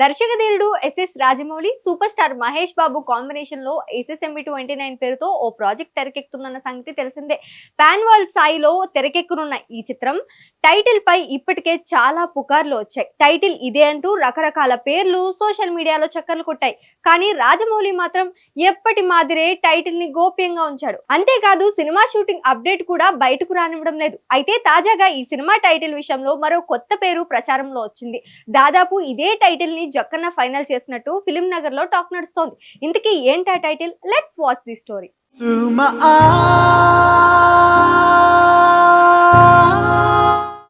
దర్శకధీరుడు SS Rajamouli super star Mahesh Babu కాంబినేషన్లో SSMB twenty nine పేరుతో ఓ ప్రాజెక్ట్ తెరకెక్కుతుందన్న సంగతి తెలిసిందే. పాన్ వరల్డ్ స్థాయిలో తెరకెక్కునున్న ఈ చిత్రం టైటిల్ పై ఇప్పటికే చాలా పుకార్లు వచ్చాయి. టైటిల్ ఇదే అంటూ రకరకాల పేర్లు సోషల్ మీడియాలో చక్కర్లు కొట్టాయి. కానీ రాజమౌళి మాత్రం ఎప్పటి మాదిరే టైటిల్ని గోప్యంగా ఉంచాడు. అంతేకాదు సినిమా షూటింగ్ అప్డేట్ కూడా బయటకు రానివ్వడం లేదు. అయితే తాజాగా ఈ సినిమా టైటిల్ విషయంలో మరో కొత్త పేరు ప్రచారంలో వచ్చింది. దాదాపు ఇదే టైటిల్ని జక్కన్న ఫైనల్ చేసినట్టు ఫిలిం నగర్లో టాక్ నడుస్తోంది. ఇంతకీ ఏంటా title? Let's watch the story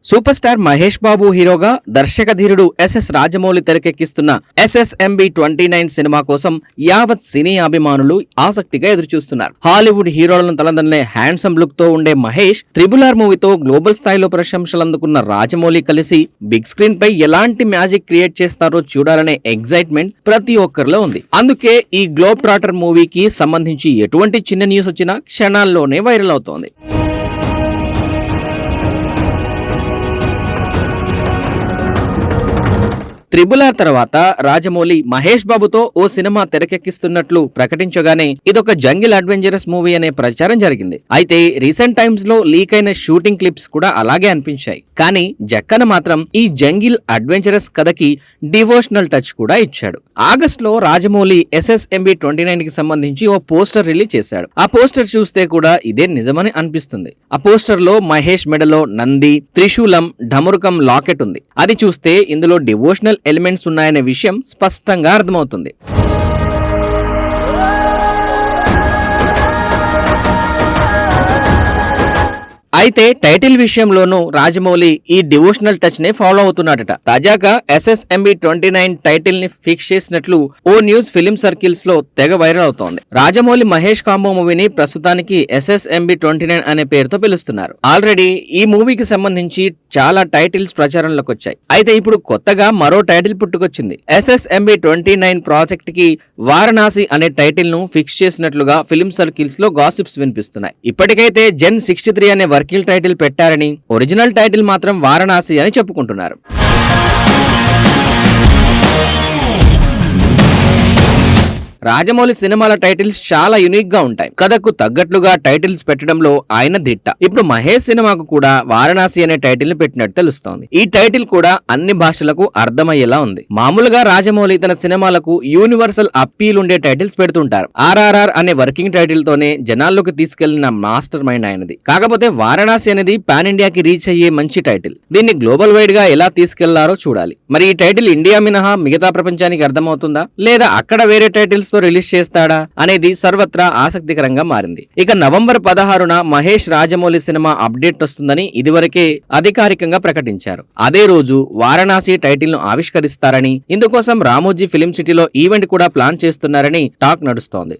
super star Mahesh Babu హీరోగా దర్శక ధీరుడు ఎస్ఎస్ రాజమౌళి తెరకెక్కిస్తున్న ఎస్ఎస్ఎంబి ట్వంటీ నైన్ సినిమా కోసం యావత్ సినీ అభిమానులు ఆసక్తిగా ఎదురుచూస్తున్నారు. హాలీవుడ్ హీరోలను తలదన్నే హ్యాండ్సమ్ లుక్తో ఉండే మహేష్ త్రిబుల్ ఆర్ మూవీతో గ్లోబల్ స్థాయిలో ప్రశంసలు అందుకున్న రాజమౌళి కలిసి బిగ్ స్క్రీన్ పై ఎలాంటి మ్యాజిక్ క్రియేట్ చేస్తారో చూడాలనే ఎగ్జైట్మెంట్ ప్రతి ఒక్కరిలో ఉంది. అందుకే ఈ గ్లోబ్ ట్రాటర్ మూవీకి సంబంధించి ఎటువంటి చిన్న న్యూస్ వచ్చినా క్షణాల్లోనే వైరల్ అవుతోంది. త్రిబుల్ తర్వాత రాజమౌళి మహేష్ బాబుతో ఓ సినిమా తెరకెక్కిస్తున్నట్లు ప్రకటించగానే ఇదొక జంగిల్ అడ్వెంచరస్ మూవీ అనే ప్రచారం జరిగింది. అయితే రీసెంట్ టైమ్స్లో లీక్ అయిన షూటింగ్ క్లిప్స్ కూడా అలాగే అనిపించాయి. కానీ జక్కన మాత్రం ఈ జంగిల్ అడ్వెంచరస్ కథకి డివోషనల్ టచ్ కూడా ఇచ్చాడు. ఆగస్ట్లో రాజమౌళి ఎస్ఎస్ఎంబి ట్వంటీ నైన్కి సంబంధించి ఓ పోస్టర్ రిలీజ్ చేశాడు. ఆ పోస్టర్ చూస్తే కూడా ఇదే నిజమని అనిపిస్తుంది. ఆ పోస్టర్లో మహేష్ మెడలో నంది త్రిశూలం ఢమురుకం లాకెట్ ఉంది. అది చూస్తే ఇందులో డివోషనల్ ఎలిమెంట్స్ ఉన్నాయనే విషయం స్పష్టంగా అర్థమవుతుంది. అయితే టైటిల్ విషయంలోనూ రాజమౌళి ఈ డివోషనల్ టచ్ని ఫాలో అవుతున్నాడట. తాజాగా ఎస్ఎస్ఎంబి ట్వంటీ నైన్ టైటిల్ని ఫిక్స్ చేసినట్లు ఓ న్యూస్ ఫిలిం సర్కిల్స్లో తెగ వైరల్ అవుతోంది. రాజమౌళి మహేష్ కాంబో మూవీని ప్రస్తుతానికి ఎస్ఎస్ఎంబి ట్వంటీ నైన్ అనే పేరుతో పిలుస్తున్నారు. ఆల్రెడీ ఈ మూవీకి సంబంధించి చాలా టైటిల్స్ ప్రచారంలోకి వచ్చాయి. అయితే ఇప్పుడు కొత్తగా మరో టైటిల్ పుట్టుకొచ్చింది. ఎస్ఎస్ఎంబి ట్వంటీ నైన్ ప్రాజెక్ట్కి వారణాసి అనే టైటిల్ను ఫిక్స్ చేసినట్లుగా ఫిలిం సర్కిల్స్లో గాసిప్స్ వినిపిస్తున్నాయి. ఇప్పటికైతే జెన్ సిక్స్టీ త్రీ అనే వర్క్ వర్కిల్ టైటిల్ పెట్టారని ఒరిజినల్ టైటిల్ మాత్రం వారణాసి అని చెప్పుకుంటున్నారు. రాజమౌళి సినిమాల టైటిల్స్ చాలా యునిక్గా ఉంటాయి. కథకు తగ్గట్లుగా టైటిల్స్ పెట్టడంలో ఆయన దిట్ట. ఇప్పుడు మహేష్ సినిమాకు కూడా వారణాసి అనే టైటిల్ని పెట్టినట్టు తెలుస్తోంది. ఈ టైటిల్ కూడా అన్ని భాషలకు అర్థమయ్యేలా ఉంది. మామూలుగా రాజమౌళి తన సినిమాలకు యూనివర్సల్ అప్పీల్ ఉండే టైటిల్స్ పెడుతుంటారు. ఆర్ఆర్ఆర్ అనే వర్కింగ్ టైటిల్ తోనే జనాల్లోకి తీసుకెళ్ళిన మాస్టర్ మైండ్ ఆయనది. కాకపోతే వారణాసి అనేది పాన్ ఇండియాకి రీచ్ అయ్యే మంచి టైటిల్. దీన్ని గ్లోబల్ వైడ్గా ఎలా తీసుకెళ్ళారో చూడాలి. మరి ఈ టైటిల్ ఇండియా మినహా మిగతా ప్రపంచానికి అర్థమవుతుందా? లేదా అక్కడ వేరే టైటిల్స్తో రిలీజ్ చేస్తాడా అనేది సర్వత్రా ఆసక్తికరంగా మారింది. ఇక నవంబర్ పదహారున మహేష్ రాజమౌళి సినిమా అప్డేట్ వస్తుందని ఇదివరకే అధికారికంగా ప్రకటించారు. అదే రోజు వారణాసి టైటిల్ను ఆవిష్కరిస్తారని ఇందుకోసం రామోజీ ఫిలిం సిటీలో ఈవెంట్ కూడా ప్లాన్ చేస్తున్నారని టాక్ నడుస్తోంది.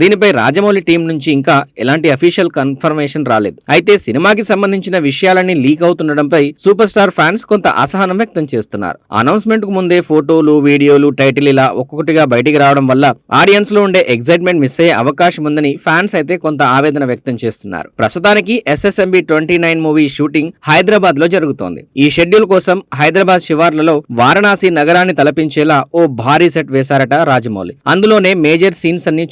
దీనిపై రాజమౌళి టీం నుంచి ఇంకా ఎలాంటి అఫీషియల్ కన్ఫర్మేషన్ రాలేదు. అయితే సినిమాకి సంబంధించిన విషయాలన్నీ లీక్ అవుతుండడంపై సూపర్ స్టార్ ఫ్యాన్స్ కొంత అసహనం వ్యక్తం చేస్తున్నారు. అనౌన్స్మెంట్కు ముందే ఫోటోలు వీడియోలు టైటిల్ ఇలా ఒక్కొక్కటిగా బయటికి రావడం వల్ల ఆడియన్స్లో ఉండే ఎగ్జైట్మెంట్ మిస్ అయ్యే అవకాశం ఉందని ఫ్యాన్స్ అయితే కొంత ఆవేదన వ్యక్తం చేస్తున్నారు. ప్రస్తుతానికి SSMB twenty nine movie shooting హైదరాబాద్లో జరుగుతోంది. ఈ షెడ్యూల్ కోసం హైదరాబాద్ శివార్లలో వారణాసి నగరాన్ని తలపించేలా ఓ భారీ సెట్ వేశారట రాజమౌళి. అందులోనే మేజర్ సీన్స్ అన్ని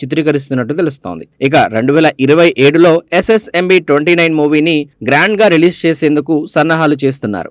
చేస్తున్నట్టు తెలుస్తోంది. ఇక రెండు వేల ఇరవై ఏడులో ఎస్ఎస్ఎంబి ట్వంటీ నైన్ మూవీని గ్రాండ్గా రిలీజ్ చేసేందుకు సన్నాహాలు చేస్తున్నారు.